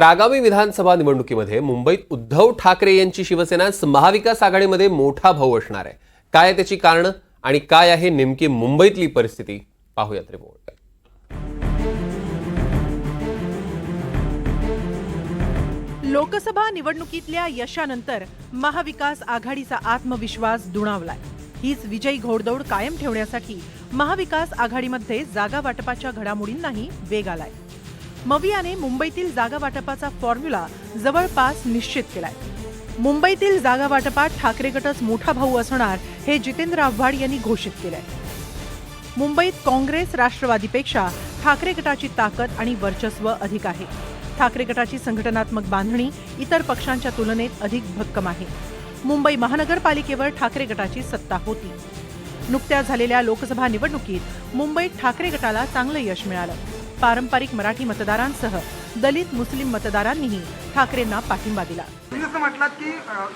तर आगामी विधानसभा निवडणुकीमध्ये मुंबईत उद्धव ठाकरे यांची शिवसेना महाविकास आघाडीमध्ये मोठा भाऊ असणार आहे. काय त्याची कारणं आणि काय आहे नेमकी मुंबईतली परिस्थिती? पाहूयात रिपोर्ट. लोकसभा निवडणुकीतल्या यशानंतर महाविकास आघाडीचा आत्मविश्वास दुणावलाय. हीच विजयी घोडदौड कायम ठेवण्यासाठी महाविकास आघाडीमध्ये जागा वाटपाच्या घडामोडींनाही वेग आलाय. मवियाने मुंबईतील जागा वाटपाचा फॉर्म्युला जवळपास निश्चित केलाय. मुंबईतील जागा वाटपात ठाकरे गटच मोठा भाऊ असणार हे जितेंद्र आव्हाड यांनी घोषित केलंय. मुंबईत काँग्रेस राष्ट्रवादीपेक्षा ठाकरे गटाची ताकद आणि वर्चस्व अधिक आहे. ठाकरे गटाची संघटनात्मक बांधणी इतर पक्षांच्या तुलनेत अधिक भक्कम आहे. मुंबई महानगरपालिकेवर ठाकरे गटाची सत्ता होती. नुकत्याच झालेल्या लोकसभा निवडणुकीत मुंबईत ठाकरे गटाला चांगलं यश मिळालं. पारंपरिक मराठी मतदारांसह दलित मुस्लिम मतदारांनीही ठाकरेंना पाठिंबा दिला. तुम्ही जसं म्हटलात की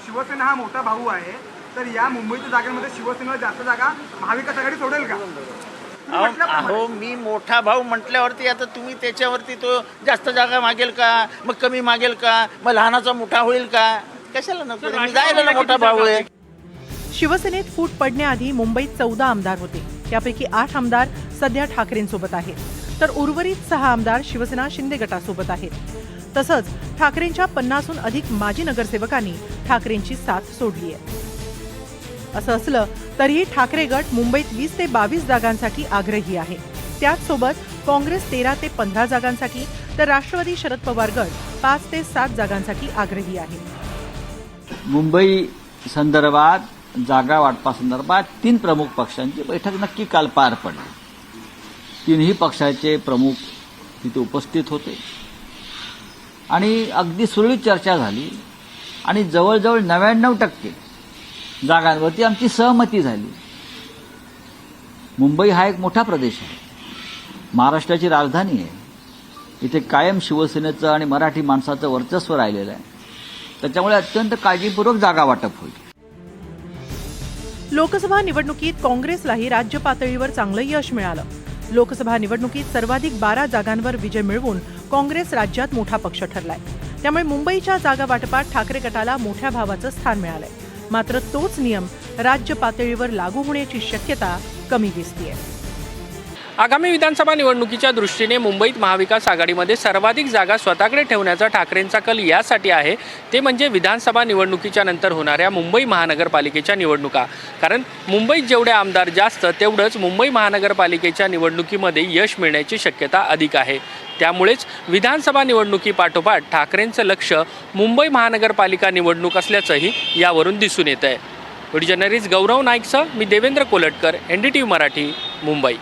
शिवसेना हा मोठा भाऊ आहे तर या मुंबईच्या जागांमध्ये शिवसेनेला जास्त जागा महाविकास आघाडी सोडेल का? अहो मी मोठा भाऊ म्हटल्यावरती आता तुम्ही त्याच्यावरती तो जास्त जागा मागेल का? मग कमी मागेल का? मग लहानाचा मोठा होईल का? कशाला नको? मी जायला ना मोठा भाऊ आहे. शिवसेनेत फूट पडण्याआधी मुंबईत चौदा आमदार होते. त्यापैकी आठ आमदार सध्या ठाकरेंसोबत आहेत. तर उर्वरित सहा आमदार शिवसेना शिंदे गटासोबत आहेत. तसंच ठाकरेंच्या पन्नासहून अधिक माजी नगरसेवकांनी ठाकरेंची साथ सोडली आहे. असं असलं तरीही ठाकरे गट मुंबईत वीस ते बावीस जागांसाठी आग्रही आहे. त्याचसोबत काँग्रेस तेरा ते पंधरा जागांसाठी तर राष्ट्रवादी शरद पवार गट पाच ते सात जागांसाठी आग्रही आहे. मुंबई संदर्भात जागा वाटपासंदर्भात तीन प्रमुख पक्षांची बैठक नक्की काल पार पडली. तिन्ही पक्षाचे प्रमुख तिथे उपस्थित होते. आणि अगदी सुरळीत चर्चा झाली आणि जवळजवळ नव्याण्णव टक्के जागांवरती आमची सहमती झाली. मुंबई हा एक मोठा प्रदेश आहे. महाराष्ट्राची राजधानी आहे. इथे कायम शिवसेनेचं आणि मराठी माणसाचं वर्चस्व राहिलेलं आहे. त्याच्यामुळे अत्यंत काळजीपूर्वक जागा वाटप होईल. लोकसभा निवडणुकीत काँग्रेसलाही राज्य पातळीवर चांगलं यश मिळालं. लोकसभा निवडणुकीत सर्वाधिक बारा जागांवर विजय मिळवून काँग्रेस राज्यात मोठा पक्ष ठरलाय. त्यामुळे मुंबईच्या जागा वाटपात ठाकरे गटाला मोठ्या भावाचं स्थान मिळालंय. मात्र तोच नियम राज्य पातळीवर लागू होण्याची शक्यता कमी दिसतीये. आगामी विधानसभा निवडणुकीच्या दृष्टीने मुंबईत महाविकास आघाडीमध्ये सर्वाधिक जागा स्वतःकडे ठेवण्याचा ठाकरेंचा कल यासाठी आहे. ते म्हणजे विधानसभा निवडणुकीच्या नंतर होणाऱ्या मुंबई महानगरपालिकेच्या निवडणुका. कारण मुंबईत जेवढे आमदार जास्त तेवढंच मुंबई महानगरपालिकेच्या निवडणुकीमध्ये यश मिळण्याची शक्यता अधिक आहे. त्यामुळेच विधानसभा निवडणुकीपाठोपाठ ठाकरेंचं लक्ष मुंबई महानगरपालिका निवडणूक असल्याचंही यावरून दिसून येत आहे व्हिडिओ जर्नलिस्ट गौरव नाईकसह मी Devendra Kolatkar N D T V Marathi Mumbai.